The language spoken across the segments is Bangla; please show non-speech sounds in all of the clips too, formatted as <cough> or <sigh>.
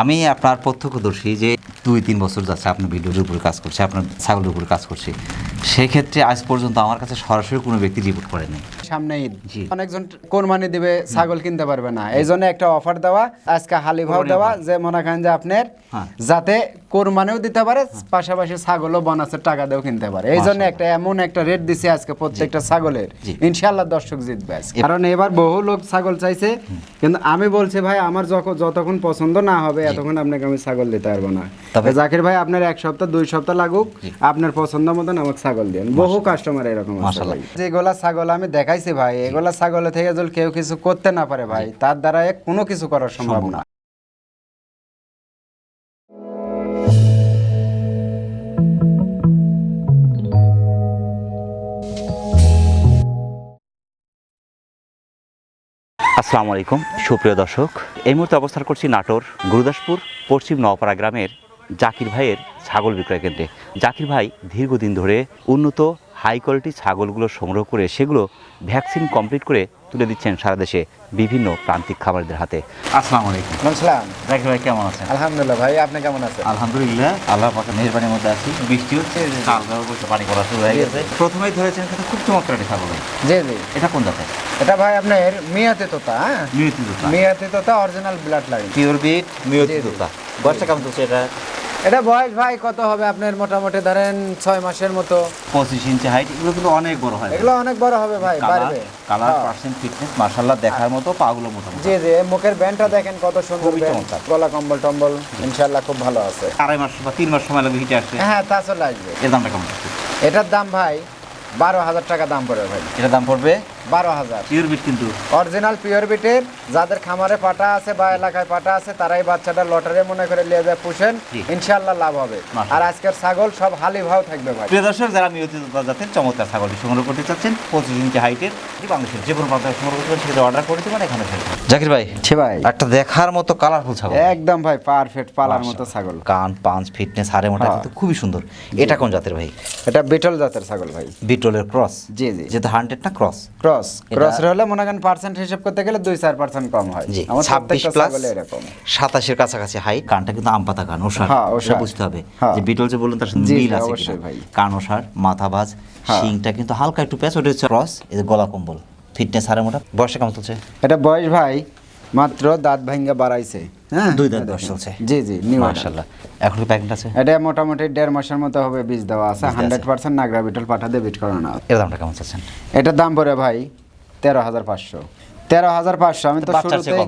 আমি আপনার প্রত্যক্ষদর্শী যে দুই, তিন বছর যাচ্ছে আপনার ভিডিওর উপরে কাজ করছে, আপনার ছাগলের উপরে কাজ করছে, সেক্ষেত্রে আজ পর্যন্ত আমার কাছে সরাসরি কোনো ব্যক্তি রিপোর্ট করেনি। সামনে ঈদ। অনেকজন কোরবানি দিবে ছাগল কিনতে পারবে না। এই জন্য একটা অফার দেওয়া আজকে হালি ভাও দেওয়া যে মনে করেন যে আপনার হ্যাঁ। যাতে কোরবানিও দিতে পারে পাশাপাশি ছাগলও বোনাসের টাকা দিয়েও কিনতে পারে। এই জন্য একটা এমন একটা রেট দিছে আজকে প্রত্যেকটা ছাগলের। জি। ইনশাল্লাহ দর্শক জিতবে আজকে। কারণ এবার বহু লোক ছাগল চাইছে কিন্তু আমি বলছি ভাই আমার যখন যতক্ষণ পছন্দ না হবে এতক্ষণ আপনাকে আমি ছাগল দিতে পারব না। তবে- জাকির ভাই আপনার এক সপ্তাহ দুই সপ্তাহ লাগুক। আপনার পছন্দ মতন আমাকে ছাগল দেন বহু কাস্টমার এরকম। যেগুলা ছাগল আমি দেখাইছি ভাই এগুলা ছাগল থেকে যদি কেউ কিছু করতে না পারে ভাই তার দ্বারা কোনো কিছু করা সম্ভব সম্ভব না। আসসালামু আলাইকুম সুপ্রিয় দর্শক। এই মুহূর্তে অবস্থান করছি নাটোর গুরুদাসপুর পশ্চিম নওপাড়া গ্রামের জাকির ভাইয়ের ছাগল বিক্রয় কেন্দ্রে। জাকির ভাই দীর্ঘদিন ধরে উন্নত হাই কোয়ালিটি ছাগলগুলো সংগ্রহ করে সেগুলো ভ্যাকসিন কমপ্লিট করে তুলে দিচ্ছেন সারা দেশে বিভিন্ন প্রান্তিক খাবারদের হাতে। আসসালামু আলাইকুম। আসসালাম। জাকির ভাই কেমন আছেন? আলহামদুলিল্লাহ ভাই আপনি কেমন আছেন? আলহামদুলিল্লাহ আল্লাহ পাকে মেহরবানির মধ্যে আছি। বৃষ্টি হচ্ছে পানি পড়া শুরু হয়ে গেছে। প্রথমেই ধরেছেন কিন্তু খুব চমৎকার একটি ছাগল। জি জি। এটা কোন জাতের? এটা ভাই আপনার মিয়াতে তোতা হ্যাঁ? মিউতি দুটা মিয়াতে তোতা অরিজিনাল ব্লাড লাইন পিওর বিট জি। দুটা বয়সটা কেমন চলছে এটা এটা বয়স ভাই কত হবে আপনার মোটামুটি ধরেন ছয় মাসের মতো? পঁচিশ ইঞ্চি হাইট এগুলো কিন্তু অনেক বড় হয়। এগুলো অনেক বড় হবে ভাই বাড়বে। কালার। পার্সেন্ট ফিটনেস মার্শাল্লাহ দেখার মতো পাগুলো মোটামুটি। জি জি মুখের ব্যান্ডটা দেখেন কত সুন্দর চমৎকার। গলা কম্বল টম্বল ইনশাল্লাহ খুব ভালো আছে। আড়াই মাস বা তিন মাস সময় লাগবে হিটে আসছে হ্যাঁ তা চলে আসবে। এর দামটা কেমন? এটার দাম ভাই বারো হাজার টাকা দাম পড়বে ভাই। এটার দাম পড়বে বারো হাজার। পিওর বিট কিন্তু। অরিজিনাল পিওর বিটের যাদের খামারে পাটা আছে বা এলাকায় পাটা আছে তারাই বাচ্চাটা লটারি মনে করে নিয়ে যায় পুষেন ইনশাল্লাহ লাভ হবে। আর আজকের ছাগল সব হালি ভাও থাকবে ভাই। প্রিয় দর্শক যারা মিউতি দুটা জাতের চমৎকার ছাগলটি সংগ্রহ করতে চাচ্ছেন পঁচিশ ইঞ্চি হাইটের বাংলাদেশের যে কোনো প্রান্তে সংগ্রহ করতে সেটা অর্ডার করে দেবেন এখানে জাকির ভাই ছি ভাই। একটা দেখার মতো কালারফুল ছাগল। একদম ভাই পারফেক্ট পালার মতো ছাগল। কান পাঁচ ফিটনেস হাড়ে মোটা হ্যাঁ। কিন্তু খুবই সুন্দর। এটা কোন জাতের ভাই? এটা বিটল জাতের ছাগল ভাই। বিটলের ক্রস জি জি। যেটা হান্ড্রেড না ক্রস ক্রস এটা- ক্রস হলে মনে করেন পার্সেন্ট হিসাব করতে গেলে দুই চার পার্সেন্ট কম হয়। জি ছাব্বিশ প্লাস সাতাশের কাছাকাছি হাই কানটা কিন্তু আম পাতা কান ওষার। হ্যাঁ, ওটা বুঝতে হবে। হ্যাঁ। যে বিটল যে বললেন তার সাথে মিল আছে অবশ্যই ভাই। কান ওষার মাথা ভাজ হ্যাঁ। শিংটা কিন্তু হালকা একটু প্যাচ ওটা হচ্ছে রস এই যে গলা কম্বল। ফিটনেস হারে মোটা বয়সে কেমন চলছে? এটা বয়স ভাই মাত্র দাঁত ভাঙ্গা বাড়াইছে হ্যাঁ? দুই দাঁত বয়স চলছে জি জি নিউ মাশাআল্লাহ। এখন প্যাকেট আছে? এটা মোটামুটি দেড় মাসের মতো হবে বীজ দেওয়া আছে। হান্ড্রেড। পার্সেন্ট নাগরা বিটল বিট করানো এর দামটা কেমন চাচ্ছেন? এটার দাম পড়ে ভাই তেরো হাজার পাঁচশো। তেরো হাজার পাঁচশো আমি তো শুরুতেই।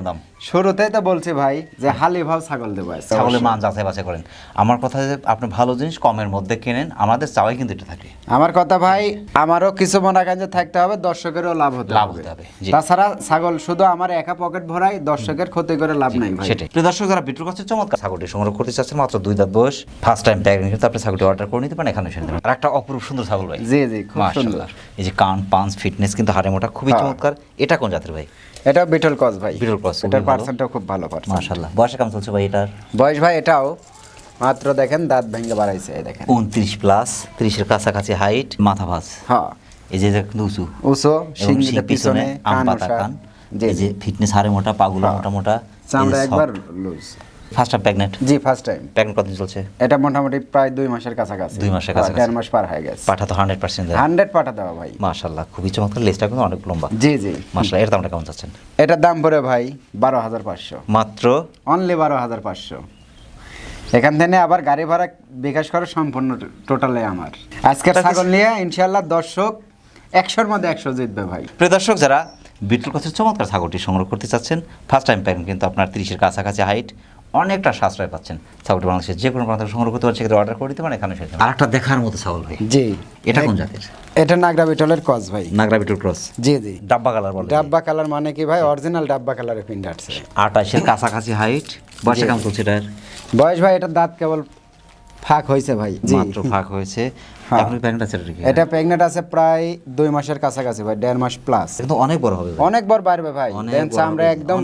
শুরুতেই তো বলছি ভাই যে হালি ভাব ছাগল দেবো ছাগলের মান যাচাই বাছাই করেন। আমার কথা যে আপনি ভালো জিনিস কমের মধ্যে কেনেন আমাদের চাওয়াই কিন্তু এটা থাকে। আমার কথা ভাই আমারও কিছু মনে করেন যে থাকতে হবে দর্শকেরও লাভ হতে লাভ হতে হবে, তাছাড়া ছাগল শুধু আমার একা পকেট ভরাই দর্শকের ক্ষতি করে লাভ নাই ভাই। সেটাই। প্রিয় দর্শক যারা বিটুর কাছে চমৎকার। ছাগলটি সংগ্রহ করতে চাচ্ছেন মাত্র দুই দাঁত বয়স ফার্স্ট টাইম প্যাকিং কিন্তু আপনি ছাগলটি অর্ডার করে নিতে পারেন এখানে এসে আর একটা অপরূপ সুন্দর ছাগল ভাই। জি জি খুব সুন্দর। এই যে কান পাঁচ ফিটনেস কিন্তু হাড়ে মোটা খুবই হ্যাঁ। চমৎকার। এটা কোন জাতের ভাই? এটা বিটল কস ভাই। বিটল ক্রস, এটার। পার্সেন্টটাও খুব ভালো পার্সেন্ট মাশাআল্লাহ। বয়স কেমন চলছে ভাই এটার? বয়স ভাই এটাও মাত্র দেখেন দাঁত ভেঙে বাড়াইছে এই দেখেন। উনত্রিশ প্লাস ত্রিশের কাছাকাছি হাইট মাথা ভাঁজ। হ্যাঁ। এই যে উঁচু। উঁচু সিংহের পিছনে আম পাতা কান যে যে ফিটনেস হারে মোটা পাগুলো হ্যাঁ। মোটা মোটা চামড়া একবার loose first time pregnant ji first time pregnant কতদিন চলছে? এটা মোটামুটি প্রায় দুই মাসের কাছাকাছি। দুই মাসের কাছাকাছি। দেড় মাস পার হয়ে গেছে। পাঠা তো হান্ড্রেড পার্সেন্ট হান্ড্রেড পাঠা দেওয়া ভাই। মাশাল্লাহ খুবই চমৎকার। লেজটা কিন্তু অনেক লম্বা। জি জি। মাশাল্লাহ এর দামটা কেমন চাচ্ছেন? এটার দাম পড়ে ভাই বারো হাজার পাঁচশো। মাত্র? অনলি বারো হাজার পাঁচশো। এখান থেকে আবার গাড়ি ভাড়া বিকাশ করা সম্পূর্ণ টোটালে আমার। আজকের তা ছাগল নিয়ে ইনশাল্লাহ দর্শক একশোর মধ্যে একশো জিতবে ভাই। প্রিয় দর্শক যারা বিটুল কাছে চমৎকার ছাগলটি সংগ্রহ করতে চাচ্ছেন ফার্স্ট টাইম প্যাকেন কিন্তু আপনার তিরিশের কাছাকাছি হাইট অনেকটা সাশ্রয় পাচ্ছেন ছাগলটি বাংলাদেশের যে কোনো প্রান্ত সংগ্রহ করতে পারছে সেক্ষেত্রে অর্ডার করে দিতে পারেন এখানে সেটা। আর একটা দেখার মতো ছাগল ভাই। জি। এটা কোন জাতের? এটা নাগরা বিটলের কস ভাই। নাগরা বিটুল ক্রস জি জি। ডাব্বা কালার বলে। ডাব্বা কালার মানে কি ভাই? অরিজিনাল ডাব্বা কালারের প্রিন্ট আছে আঠাশের কাছাকাছি হাইট বয়স কেমন চলছে এটার? বয়স ভাই এটা দাঁত কেবল ফাঁক হয়েছে ভাই। জি। মাত্র ফাঁক হয়েছে। হ্যাঁ। আছে এটা প্রেগনেন্ট আছে প্রায় দুই মাসের কাছাকাছি ভাই দেড় মাস প্লাস কিন্তু অনেক বড় হবে অনেক বড় বাড়বে ভাই। অনেক দেন চামড়া একদম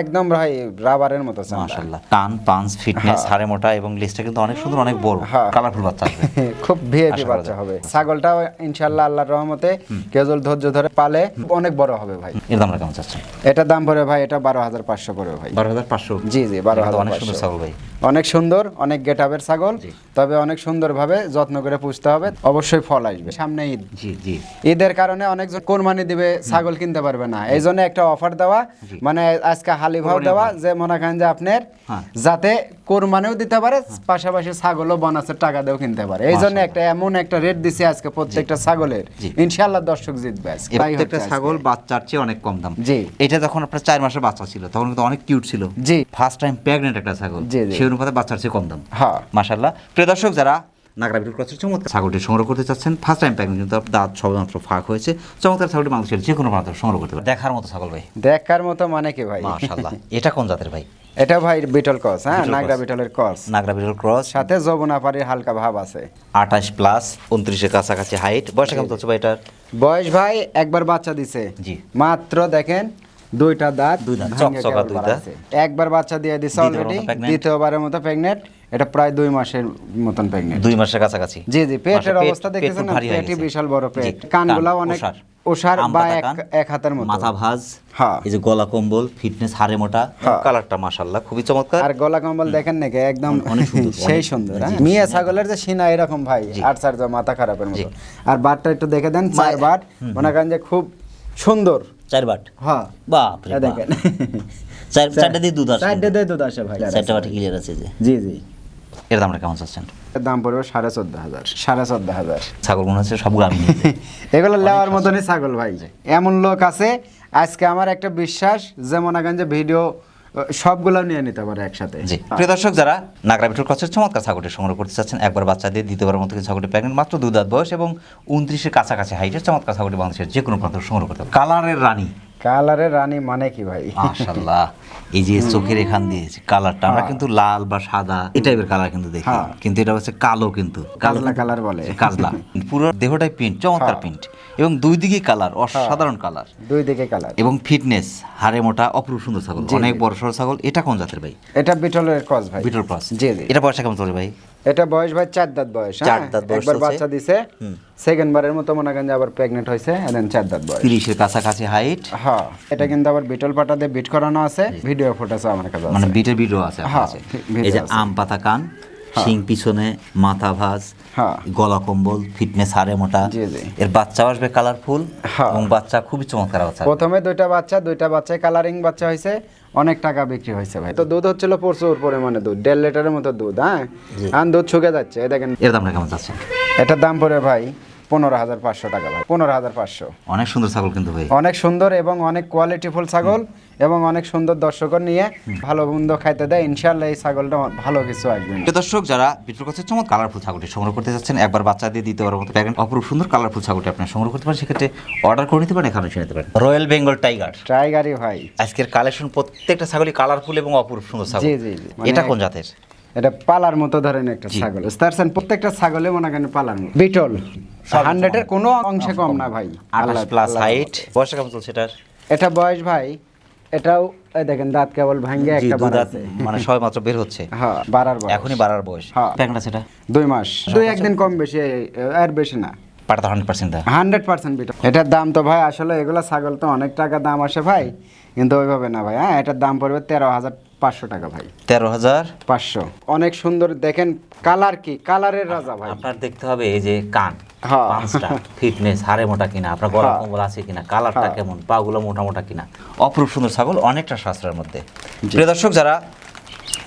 একদম ভাই রাবারের মতো চামড়া। মাশাআল্লাহ। টান পাঞ্চ ফিটনেস হাড়ে মোটা এবং কিন্তু অনেক সুন্দর অনেক বড়। হ্যাঁ। কালারফুল বাচ্চা আসবে <laughs> খুব ভিআইপি বাচ্চা হবে। ছাগলটাও ইনশাআল্লাহ আল্লাহর রহমতে কেউ ধৈর্য ধরে পালে অনেক বড় হবে ভাই। এর দামটা কেমন চাচ্ছেন? এটা দাম পড়বে ভাই এটা বারো হাজার পাঁচশো পড়বে ভাই। বারো হাজার পাঁচশো? জি জি বারো হাজার অনেক সুন্দর ছাগল ভাই। অনেক সুন্দর অনেক গেটাবের ছাগল তবে অনেক সুন্দরভাবে যত্ন করে পুষতে হবে অবশ্যই ফল আসবে। সামনে ঈদ। জি জি। ঈদের কারণে অনেকজন কোরবানি দিবে ছাগল কিনতে পারবে না। এই জন্য একটা অফার দেওয়া মানে আজকে হালি ভাও দেওয়া যে মনে করেন যে আপনার হ্যাঁ। যাতে কোরবানিও দিতে পারে পাশাপাশি ছাগলও বোনাসের টাকা দিয়েও কিনতে পারে। এই জন্য একটা এমন একটা রেট দিছে আজকে প্রত্যেকটা ছাগলের। জি। ইনশাআল্লাহ দর্শক জিতবে আজকে। প্রত্যেকটা ছাগল বাচ্চার চেয়ে অনেক কম দাম। জি। এটা যখন আপনার চার মাসের বাচ্চা ছিল তখন কিন্তু অনেক কিউট ছিল। জি। ফার্স্ট টাইম প্রেগনেন্ট একটা ছাগল। সেই অনুপাতে বাচ্চার চেয়ে কম দাম। হ্যাঁ মাশাল্লাহ প্রিয় দর্শক যারা নাগরা বিটুল ক্রসের চমৎকার ছাগলটি সংগ্রহ করতে চাচ্ছেন। ফার্স্ট টাইম প্যাকেজ কিন্তু দাঁত সবেমাত্র ফাঁক হয়েছে। চমৎকার ছাগলটি মানুষের যে কোনো প্রান্ত সংগ্রহ করতে পারে দেখার মতো ছাগল ভাই। দেখার মতো মানে কি ভাই? মাশাল্লাহ এটা কোন জাতের ভাই? এটা ভাই বিটল ক্রস হ্যাঁ? নাগরা বিটলের ক্রস। নাগরা বিটল ক্রস। সাথে যমুনাপাড়ির হালকা ভাব আছে। আঠাশ প্লাস উনত্রিশের কাছাকাছি হাইট বয়স কেমন চলছে ভাই এটার? বয়স ভাই একবার বাচ্চা দিছে। জি। মাত্র দেখেন দুইটা দাঁত দুই দাঁত। একবার বাচ্চা দিয়ে দিছে অলরেডি দ্বিতীয়বারের মতো প্রেগনেন্ট এটা প্রায় দুই মাসের মতন প্রেগনেন্ট দুই মাসের কাছাকাছি। জি জি পেটের পেট- অবস্থা পেট দেখতেছেন খুব না? ভারী পেটই গেছে। বিশাল বড় পেট। কানগুলা অনেক ওষার। বা এক হাতের মতো। মাথা ভাঁজ হ্যাঁ। এই যে গলা কম্বল ফিটনেস হাড়ে মোটা। কালারটা খুবই চমৎকার। আর গলা কম্বল দেখেন নাকি? একদম অনেক সুন্দর, সেই সুন্দর হ্যাঁ? মিয়া ছাগলের যে সিনা এরকম ভাই আর চার মাথা খারাপের। মতো। আর বাটটা একটু দেখে দেন চার বাট। মনে করেন যে খুব সুন্দর। চার বাট? হ্যাঁ বাপ। রে দেখেন। চার চারটে দিয়ে দুধ আসে। চারটে দিয়ে দুধ আসে ভাই চারটে বাটি ক্লিয়ার আছে যে। জি জি। এর দামটা কেমন চাচ্ছেন? এর দাম পড়বে সাড়ে চোদ্দ হাজার সাড়ে চোদ্দ হাজার। ছাগল মনে হচ্ছে সবগুলো আমি <laughs> এগুলো লেওয়ার মতনই ছাগল ভাই। এমন লোক আছে আজকে আমার একটা বিশ্বাস যে মনে করেন যে ভিডিও সবগুলো নিয়ে নিতে পারে একসাথে। জি। প্রিয় দর্শক যারা নাগরা বিটুর কাছের চমৎকার ছাগলটি সংগ্রহ করতে চাচ্ছেন একবার বাচ্চা দিয়ে দ্বিতীয়বার মতো ছাগলটি প্রেগনেন্ট মাত্র দুই দাঁত বয়স এবং উনত্রিশের কাছাকাছি হাইটের চমৎকার ছাগলটি বাংলাদেশের যে কোনো প্রান্ত সংগ্রহ করতে কালারের রানী। কালারের রানী মানে কি ভাই? মাশাল্লাহ এই যে চোখের এখান দিয়ে কালারটা আমরা কিন্তু লাল বা সাদা এই টাইপের কালার কিন্তু দেখি। হ্যাঁ। কিন্তু এটা হচ্ছে কালো কিন্তু। কাজলা কালার বলে? কাজলা পুরো দেহটাই প্রিন্ট চমৎকার হ্যাঁ। প্রিন্ট এবং দুই দিকে কালার অসাধারণ কালার দুই দিকে কালার এবং ফিটনেস হাড়ে মোটা অপরূপ সুন্দর ছাগল। অনেক বড় সড়ো ছাগল। এটা কোন জাতের ভাই? এটা বিটলের কস ভাই। বিটল ক্রস। জি জি। এটা বয়সটা কেমন চলে ভাই? এটা বয়স ভাই চার দাঁত বয়স চার হ্যাঁ? দাঁত বয়স একবার বাচ্চা দিছে। সেকেন্ড বারের মতো মনে করেন যে আবার প্রেগনেন্ট হয়েছে দেন চার দাঁত বয়স। তিরিশের কাছাকাছি হাইট হ্যাঁ এটা কিন্তু আবার বিটল পাটা দিয়ে বিট করানো আছে ভিডিও ফুটেজ আমার কাছে মানে বিটের ভিডিও আছে হ্যাঁ, এই যে আম পাতা কান শিং পিছনে মাথা ভাঁজ হ্যাঁ। গলা কম্বল ফিটনেস হাড়ে মোটা। এর বাচ্চা আসবে কালারফুল হ্যাঁ। এবং বাচ্চা খুবই চমৎকার বাচ্চা। প্রথমে দুইটা বাচ্চা দুইটা বাচ্চায় কালারিং বাচ্চা হয়েছে। অনেক টাকা বিক্রি হয়েছে ভাই। তো দুধ হচ্ছিল প্রচুর পরিমাণে দুধ দেড় লিটারের মতো দুধ হ্যাঁ? আর দুধ শুকে যাচ্ছে দেখেন। এর দাম কেমন যাচ্ছে। এটার দাম পড়ে ভাই পনেরো হাজার পাঁচশো টাকা ভাই পনেরো হাজার পাঁচশো। অনেক সুন্দর ছাগল কিন্তু ভাই। অনেক সুন্দর এবং অনেক কোয়ালিটিফুল ছাগল এবং অনেক সুন্দর দর্শক নিয়ে ভালো মন্দ খাইতে দেয় ইনশাল্লাহ এই ছাগলটা ভালো কিছু আসবে। দর্শক যারা বিট্রুর কাছে চমৎকার কালারফুল ছাগলটি সংগ্রহ করতে যাচ্ছেন একবার বাচ্চা দিয়ে দিতে পারার মতো প্যাকেট অপরূপ সুন্দর কালারফুল ছাগলটি আপনি সংগ্রহ করতে পারেন সেক্ষেত্রে অর্ডার করে নিতে পারেন এখানে নিতে পারেন। রয়্যাল বেঙ্গল টাইগার ট্রাইগারি ভাই। আজকের কালেকশন প্রত্যেকটা ছাগলই কালারফুল এবং অপরূপ সুন্দর ছাগল। জি, জি, জি। মানে- এটা কোন জাতের? এটা পালার মতো ধরেন একটা ছাগল। প্রত্যেকটা ছাগলে মনে করেন পালার মতো। বিটল হান্ড্রেডের কোনো অংশে কম না ভাই। আল্লাহ- প্লাস হাইট কেমন চলছে এটার? এটা বয়স ভাই এটাও এই দেখেন দাঁত কেবল ভাঙ্গে একটা দাঁত বাড়াছে মানে সবে মাত্র বের হচ্ছে। <laughs> হ্যাঁ বাড়ার বয়স। এখনই বাড়ার বয়স। হ্যাঁ। প্যাকেট আছে দুই মাস। দুই একদিন কম বেশি আর বেশি না। পাটা hundred percent hundred percent Beetal এটার দাম তো ভাই আসলে এগুলো ছাগল তো অনেক টাকা দাম আসে ভাই কিন্তু ওইভাবে না ভাই। হ্যাঁ এটার দাম পড়বে তেরো হাজার পাঁচশো টাকা ভাই। তেরো হাজার? পাঁচশো। অনেক সুন্দর দেখেন কালার কি? কালারের রাজা ভাই। আপনার দেখতে হবে এই যে কান হ্যাঁ। পাঁচটা ফিটনেস হাড়ে মোটা কিনা আপনার গলা হ্যাঁ। কম্বল আছে কিনা কালারটা হ্যাঁ। কেমন পাগুলো মোটা মোটা কিনা। অপরূপ সুন্দর ছাগল অনেকটা শাস্ত্রের মধ্যে। প্রিয় দর্শক যারা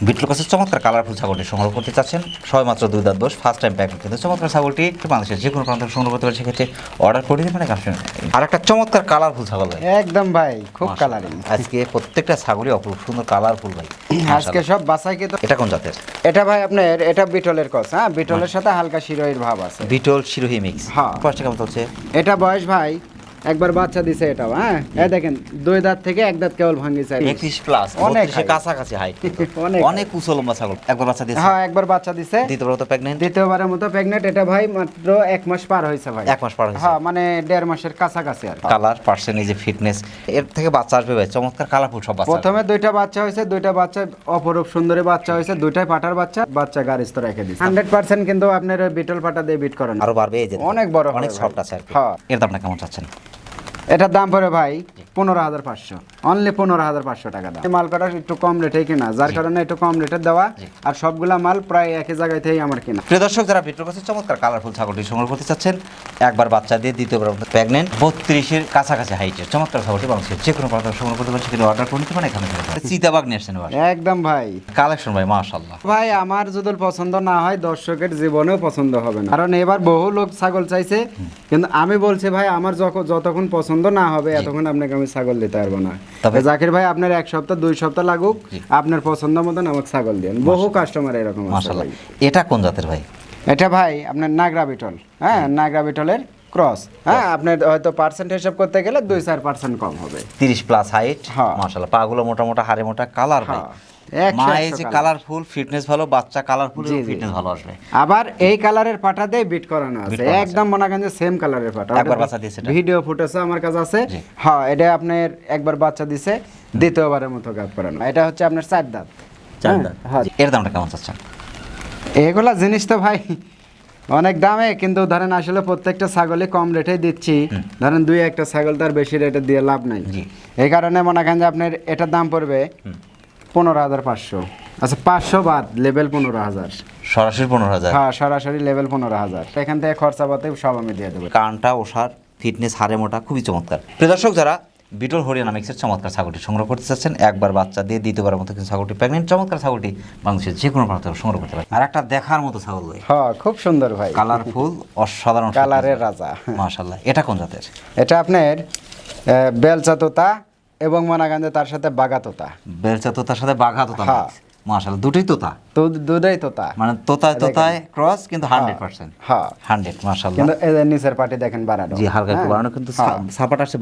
বিটল কাছে চমৎকার কালারফুল ছাগলটি সংগ্রহ করতে চাচ্ছেন। সবাই মাত্র দুই দাঁত বয়স ফার্স্ট টাইম প্যাকেট কিন্তু চমৎকার ছাগলটি বাংলাদেশের যে কোনো প্রান্ত সংগ্রহ করতে পারে সেক্ষেত্রে অর্ডার করে দিতে কাপশন আর একটা চমৎকার কালারফুল ছাগল ভাই। একদম ভাই খুব কালারিং আজকে প্রত্যেকটা ছাগলই অপরূপ সুন্দর কালারফুল ভাই। <clears throat> আজকে সব বাসায় কি তো এটা কোন জাতের? এটা ভাই আপনার এটা বিটলের কস হ্যাঁ? বিটলের সাথে হালকা শিরোইর ভাব আছে। বিটল শিরোহি মিক্স হ্যাঁ। বয়সটা কেমন চলছে? এটা বয়স ভাই একবার বাচ্চা দিছে এটাও হ্যাঁ? এই দেখেন দুই দাঁত থেকে এক দাঁত কেবল ভাঙ্গিছে একত্রিশ প্লাস অনেক। কাছাকাছি হাইট <laughs> অনেক অনেক উঁচু লম্বা ছাগল। একবার বাচ্চা দিয়েছে। হ্যাঁ একবার বাচ্চা দিছে। দ্বিতীয়বার তো প্রেগনেন্ট দ্বিতীয়বারের মতো প্রেগনেন্ট এটা ভাই মাত্র এক মাস পার হয়েছে ভাই। এক মাস পার হয়েছে। হ্যাঁ মানে দেড় মাসের কাছাকাছি আর কালার পার্সেন্ট এই যে ফিটনেস এর থেকে বাচ্চা আসবে ভাই। চমৎকার কালারফুল সব বাচ্চা। প্রথমে দুইটা বাচ্চা হয়েছে দুইটা বাচ্চা অপরূপ সুন্দরী বাচ্চা হয়েছে দুইটাই পাটার বাচ্চা বাচ্চা গাড়িস্থ রেখে হান্ড্রেড পার্সেন্ট কিন্তু আপনার বিটল পাটা দিয়ে বিট করেন। আরও বাড়বে এই যে অনেক বড় অনেক সফট আছে আর কি। হ্যাঁ। এর দামটা কেমন চাচ্ছেন? এটার দাম পড়ে ভাই পনেরো হাজার পাঁচশো। অনলি পনেরো হাজার পাঁচশো টাকা দাম। মাল কটা একটু কম রেটে কিনা যার কারণে একটু কম রেটের দেওয়া আর সবগুলা মাল প্রায় একই জায়গায় থেকেই আমার কিনা। প্রিয় দর্শক যারা ভিডিওর কাছে চমৎকার কালারফুল ছাগলটি সংগ্রহ করতে চাচ্ছেন একবার বাচ্চা দিয়ে দ্বিতীয়বার প্রেগনেন্ট বত্রিশের কাছাকাছি হাইটের চমৎকার ছাগলটি বাংলাদেশের যে কোনো প্রান্ত সংগ্রহ করতে পারেন সেখানে অর্ডার করে নিতে পারেন এখানে চিতাবাগ নিয়ে আসছেন একদম ভাই। কালেকশন ভাই মাশাল্লাহ ভাই আমার যদি পছন্দ না হয় দর্শকের জীবনেও পছন্দ হবে না। কারণ এবার বহু লোক ছাগল চাইছে কিন্তু আমি বলছি ভাই আমার যখন- যতক্ষণ পছন্দ না হবে এতক্ষণ আপনাকে আমি ছাগল দিতে পারব না। তবে- জাকির ভাই আপনার এক সপ্তাহ দুই সপ্তাহ লাগুক। আপনার পছন্দ মতন আমাকে ছাগল দেন বহু কাস্টমার এরকম আছে মাশাল্লাহ এটা কোন জাতের ভাই? এটা ভাই আপনার নাগরা বিটল। হ্যাঁ নাগরা বিটলের ক্রস হ্যাঁ আপনার হয়তো পার্সেন্ট হিসাব করতে গেলে দুই চার পার্সেন্ট কম হবে। তিরিশ প্লাস হাইট হ্যাঁ। মাশাল্লাহ পাগুলো মোটা মোটা হাড়ে মোটা কালার হ্যাঁ, একশো মা এই যে কালারফুল ফিটনেস ভালো বাচ্চা কালারফুল। ফিটনেস ভালো আসবে। আবার এই কালারের পাটা দিয়ে বিট করানো আছে। একদম মনে সেম কালারের পাটা। একবার বাচ্চা দিয়েছে ভিডিও ফুটেজ আমার কাছে আছে। হ্যাঁ এটা আপনার একবার বাচ্চা দিছে দ্বিতীয়বারের মতো করানো। এটা হচ্ছে আপনার চার দাঁত। চার হ্যাঁ, দাঁত। হ্যাঁ। এর দামটা কেমন চাচ্ছেন? এগুলা জিনিস তো ভাই অনেক দামে কিন্তু ধরেন আসলে প্রত্যেকটা ছাগলই কম রেটে দিচ্ছি। ধরেন দুই একটা ছাগল তার বেশি রেটে দিয়ে লাভ নাই। এই কারণে মনে করেন যে আপনার এটার দাম পড়বে পনেরো হাজার পাঁচশো। আচ্ছা পাঁচশো বাদ লেভেল পনেরো হাজার। সরাসরি পনেরো হাজার? হ্যাঁ সরাসরি লেভেল পনেরো হাজার। এখান থেকে খরচা পাতে সব আমি দিয়ে দেবো। কানটা ওষার ফিটনেস হাড়ে মোটা খুবই চমৎকার। প্রিয় দর্শক যারা বিটল হরিয়ানা মিক্সের চমৎকার ছাগলটি সংগ্রহ করতে চাচ্ছেন একবার বাচ্চা দিয়ে দ্বিতীয়বারের মতো কিন্তু ছাগলটি প্রেগনেন্ট চমৎকার ছাগলটি বাংলাদেশের যে কোনো প্রান্ত সংগ্রহ করতে পারে আর একটা দেখার মতো ছাগল ভাই হ্যাঁ খুব সুন্দর ভাই। কালারফুল অসাধারণ কালারের রাজা। মাশাল্লাহ এটা কোন জাতের? এটা আপনার আহ, বেলচা তোতা এবং মানাগান্ধে তার সাথে বাঘাততা বেলচাতো বেলচা তোতার সাথে বাঘা তোতা হ্যাঁ। দুটোই তোতা। দুধ- দুধেই তোতা। মানে তোতায় তোতায় ক্রস কিন্তু হান্ড্রেড পার্সেন্ট হ্যাঁ। হান্ড্রেড মাশাল্লাহ কিন্তু নিচের পাটি দেখেন বাড়ানো জি হালকা একটু হ্যাঁ। বাড়ানো কিন্তু হ্যাঁ, ছাপাটা আসছে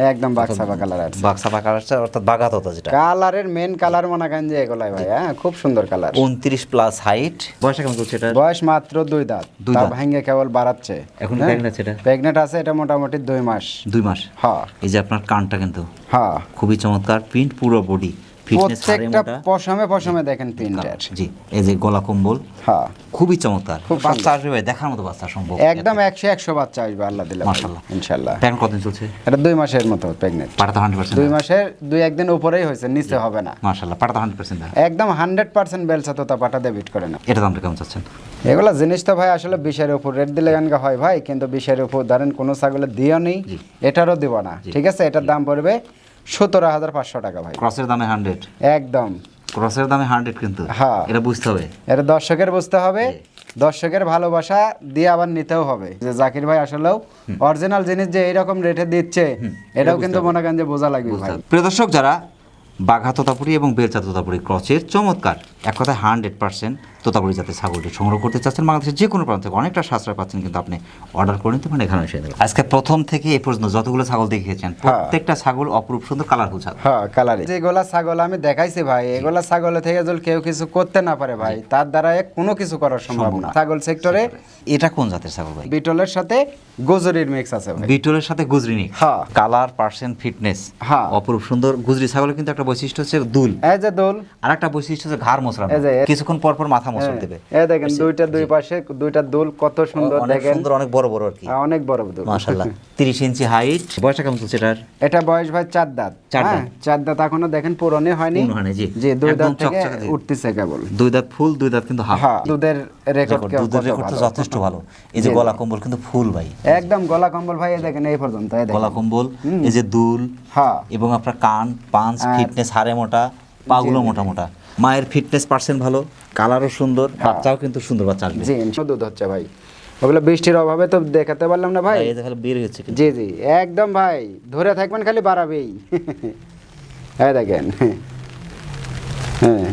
একদম কালার আছে। কালার আসছে অর্থাৎ তোতা যেটা। কালারের মেন কালার মনে করেন যে এগুলাই ভাই হ্যাঁ খুব সুন্দর কালার উনত্রিশ প্লাস হাইট বয়সটা কেমন চলছে এটা বয়স মাত্র দুই দাঁত। দুই তা দাঁত। ভাঙ্গে কেবল বাড়াচ্ছে। এখন আছে এটা? আছে এটা মোটামুটি দুই মাস। দুই মাস। হ্যাঁ। এই যে আপনার কানটা কিন্তু হ্যাঁ। খুবই চমৎকার প্রিন্ট পুরো বডি প্রত্যেকটা পশমে পশমে দেখেন প্রিন্টার জি এই যে গলা কম্বল হ্যাঁ। খুবই চমৎকার। খুব বাচ্চা আসবে দেখার মতো বাচ্চা সম্ভব। একদম একশো একশো বাচ্চা আসবে আল্লাহ দিলে মাশাআল্লাহ। ইনশাল্লাহ প্যান কতদিন চলছে? এটা দুই মাসের মতো প্রেগনেন্ট পাটা তো হান্ড্রেড দুই মাসের দুই একদিন উপরেই হয়েছে নিচে হবে না। মার্শাল্লাহ পাটা তো হান্ড্রেড পার্সেন্ট একদম হান্ড্রেড পার্সেন্ট বেলসা তোতা পাটা দিয়ে বিট করে না এটা দামটা কেমন চাচ্ছেন? এগুলা জিনিস তো ভাই আসলে বিশের উপর রেট দিলে গানগা হয় ভাই কিন্তু বিশের উপর ধরেন কোনো ছাগলে দিও নেই এটারও দিব না। ঠিক আছে? এটার দাম পড়বে সতেরো হাজার পাঁচশো টাকা ভাই। ক্রসের দামে হান্ড্রেড একদম। ক্রসের দামে হান্ড্রেড কিন্তু। হ্যাঁ। এটা বুঝতে হবে। এটা দর্শকের বুঝতে হবে। দর্শকের ভালোবাসা দিয়ে আবার নিতেও হবে। যে জাকির ভাই আসলেও অরিজিনাল জিনিস যে এইরকম রেটে দিচ্ছে এটাও কিন্তু মনে করেন যে বোঝা লাগবে ভাই। প্রিয় দর্শক যারা বাঘা তোতাপুরি এবং বেলচা তোতাপুরি ক্রসের চমৎকার এক কথায় হান্ড্রেড পার্সেন্ট তোতাপুরি জাতের ছাগলটি সংগ্রহ করতে চাচ্ছেন বাংলাদেশের যে কোনো প্রান্ত থেকে। অনেকটা সাশ্রয় পাচ্ছেন কিন্তু আপনি অর্ডার করে নিতে পারেন এখানে এসে দেবেন। আজকে প্রথম থেকে এই পর্যন্ত যতগুলো ছাগল দেখিয়েছেন প্রত্যেকটা ছাগল অপরূপ সুন্দর কালারফুল ছাগল। হ্যাঁ কালারে যেগুলা ছাগল আমি দেখাইছি ভাই এগুলা ছাগল থেকে যদি কেউ কিছু করতে না পারে ভাই তার দ্বারা কোনো কিছু করা সম্ভব না। ছাগল সেক্টরে এটা কোন জাতের ছাগল ভাই? বিটলের সাথে গোজরির মিক্স আছে ভাই। বিটলের সাথে গুজরি গুজরিনি হ্যাঁ। কালার পার্সেন্ট ফিটনেস হ্যাঁ। অপরূপ সুন্দর গুজরি ছাগলের কিন্তু একটা বৈশিষ্ট্য হচ্ছে দুল। এই যে দোল। আর একটা বৈশিষ্ট্য হচ্ছে ঘাড় যে- কিছুক্ষণ পর পর মাথা মোচড় দেবে। এই দেখেন দুইটা দুই পাশে দুইটা দোল কত সুন্দর দেখেন। সুন্দর অনেক বড় বড় আর কি। হ্যাঁ, অনেক বড় দোল। মাশাল্লাহ <laughs> তিরিশ ইঞ্চি হাইট। বয়সটা কেমন চলছে এটার? এটা বয়স ভাই চার দাঁত। চার হ্যাঁ, চার দাঁত এখনও দেখেন পুরনে হয়নি। জি। জি দুই দাঁত থেকে উঠতেছে কেবল। দুই দাঁত ফুল দুই দাঁত কিন্তু হাফ। হ্যাঁ দুধের রেকর্ড দুধের রেকর্ড তো যথেষ্ট ভালো। এই যে গলা কম্বল কিন্তু ফুল ভাই। একদম গলা কম্বল ভাই এই দেখেন এই পর্যন্ত এই দেখেন। গলা কম্বল এই যে দুল হ্যাঁ। এবং আপনার কান পাঞ্চ ফিটনেস হাড়ে মোটা পাগুলো মোটা মোটা। মায়ের ফিটনেস পার্সেন্ট ভালো কালারও সুন্দর বাচ্চাও কিন্তু সুন্দর বাচ্চা আসবে। জি দুধ হচ্ছে ভাই। ওগুলো বৃষ্টির অভাবে তো দেখাতে পারলাম না ভাই। এটা খালি বের হয়েছে জি জি একদম ভাই ধরে থাকবেন খালি বাড়াবেই। <laughs> <laughs> হ্যাঁ দেখেন। হ্যাঁ।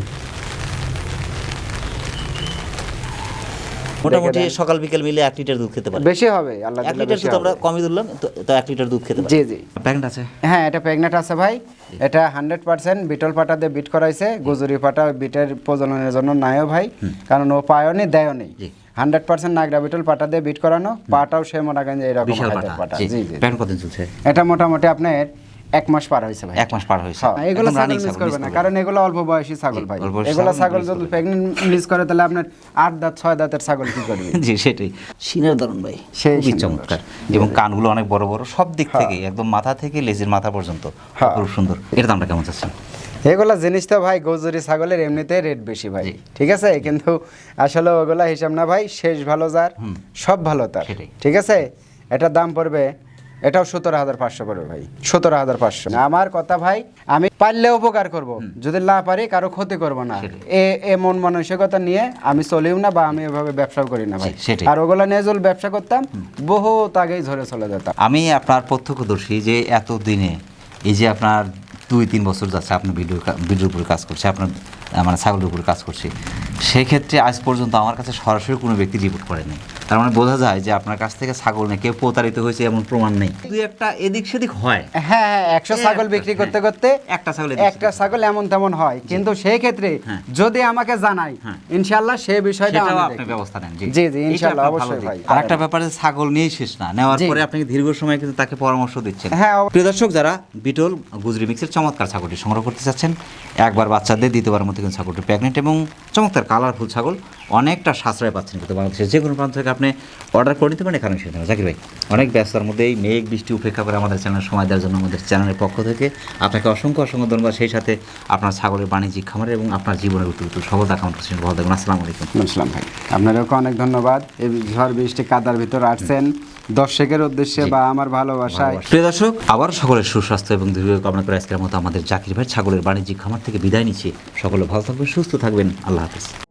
মোটামুটি সকাল বিকেল মিলে এক লিটার দুধ খেতে পারে বেশি হবে আল্লাহ এক লিটার তো আমরা কমই ধরলাম তো- এক লিটার দুধ খেতে পারে জি জি। প্যাকেট আছে? হ্যাঁ এটা প্রেগনেন্ট আছে ভাই। এটা হান্ড্রেড পার্সেন্ট বিটল পাটা দিয়ে বিট করাইছে। গুজুরি পাটা বিটের প্রজননের জন্য নাইও ভাই। কারণ ও পায়ও নি দেয়ও নেই। হান্ড্রেড পার্সেন্ট নাগরা বিটল পাটা দিয়ে বিট করানো। পাটাও সে মনে করেন যে এরকম পাটা। জি। জি জি। কতদিন চলছে? এটা মোটামুটি আপনার এক মাস পার হয়েছে ভাই। এক মাস পার হয়েছে। হ্যাঁ, এগুলো ছাগল মিস করবে না কারণ এগুলো অল্প বয়সী ছাগল ভাই। এগুলো ছাগল যদি প্রেগনেন্ট মিস করে তাহলে আপনার আট দাঁত ছয় দাঁতের ছাগল কি করবে? জি সেটাই। সিনের ধরন ভাই। খুবই চমৎকার। এবং কানগুলো অনেক বড় বড় সব দিক থেকে একদম মাথা থেকে লেজের মাথা পর্যন্ত। হ্যাঁ। খুব সুন্দর। এর দামটা কেমন চাচ্ছেন? এগুলা জিনিস তো ভাই গজুরি ছাগলের এমনিতে রেট বেশি ভাই। ঠিক আছে? কিন্তু আসলে ওগুলা হিসাব না ভাই শেষ ভালো যার সব ভালো তার। ঠিক আছে? এটার দাম পড়বে এটাও সতেরো হাজার পাঁচশো পড়বে ভাই সতেরো হাজার পাঁচশো। আমার কথা ভাই আমি পারলে উপকার করব। যদি না পারি কারও ক্ষতি করব না। এ এমন মানসিকতা নিয়ে আমি চলিও না বা আমি এভাবে ব্যবসা করি না ভাই। আর ওগুলা নিয়ে যদি ব্যবসা করতাম বহুত আগেই ঝরে চলে যেতাম। আমি আপনার প্রত্যক্ষদর্শী যে এত দিনে এই যে আপনার দুই তিন বছর যাচ্ছে আপনি ভিডিও ভিডিওর উপরে কাজ করছে আপনার মানে ছাগলের উপরে কাজ করছে। সেক্ষেত্রে আজ পর্যন্ত আমার কাছে সরাসরি কোনো ব্যক্তি রিপোর্ট করেনি। তার মানে বোঝা যায় যে আপনার কাছ থেকে ছাগল নিয়ে কেউ প্রতারিত হয়েছে এমন প্রমাণ নেই। দুই একটা এদিক সেদিক হয়। হ্যাঁ হ্যাঁ একশো ছাগল বিক্রি হ্যাঁ। করতে করতে একটা ছাগল একটা ছাগল এমন তেমন হয়। কিন্তু সেই ক্ষেত্রে হ্যাঁ। যদি আমাকে জানাই হ্যাঁ। ইনশাল্লাহ সে বিষয়টা আপনি ব্যবস্থা নেন জি, জি, এটা ইনশাআল্লাহ, অবশ্যই ভাই। আর একটা ব্যাপারে ছাগল নিয়ে শেষ না নেওয়ার পরে আপনি দীর্ঘ সময় কিন্তু তাকে পরামর্শ দিচ্ছেন। হ্যাঁ, প্রিয় দর্শক যারা বিটল গুজরি মিক্সের চমৎকার ছাগলটি সংগ্রহ করতে চাচ্ছেন একবার বাচ্চাদের দ্বিতীয়বার মধ্যে কিন্তু ছাগলটি প্রেগনেন্ট এবং চমৎকার কালারফুল ছাগল। অনেকটা সাশ্রয় পাচ্ছেন কিন্তু বাংলাদেশের যে কোনো প্রান্ত থেকে আপনি অর্ডার করে নিতে পারেন এখানে সেটা জাকির ভাই, অনেক ব্যস্তার মধ্যে এই মেঘ, বৃষ্টি উপেক্ষা করে আমাদের চ্যানেল সময় দেওয়ার জন্য আমাদের চ্যানেলের পক্ষ থেকে আপনাকে অসংখ্য অসংখ্য ধন্যবাদ। সেই সাথে আপনার ছাগলের বাণিজ্যিক খামার এবং আপনার জীবনের উত্তর সফলতা কামনা করছেন ভালো থাকবেন আসসালামু আলাইকুম। আসসালাম ভাই আপনাদেরকে অনেক ধন্যবাদ। এই ঝড় বৃষ্টি কাদার ভিতর আসছেন। দর্শকের উদ্দেশ্যে বা আমার ভালোবাসায়। প্রিয় দর্শক আবার সকলের সুস্বাস্থ্য এবং দীর্ঘ কামনা করে আজকের মতো আমাদের জাকির ভাই ছাগলের বাণিজ্যিক খামার থেকে বিদায় নিচ্ছি। সকলে ভালো থাকবেন সুস্থ থাকবেন। আল্লাহ হাফিজ।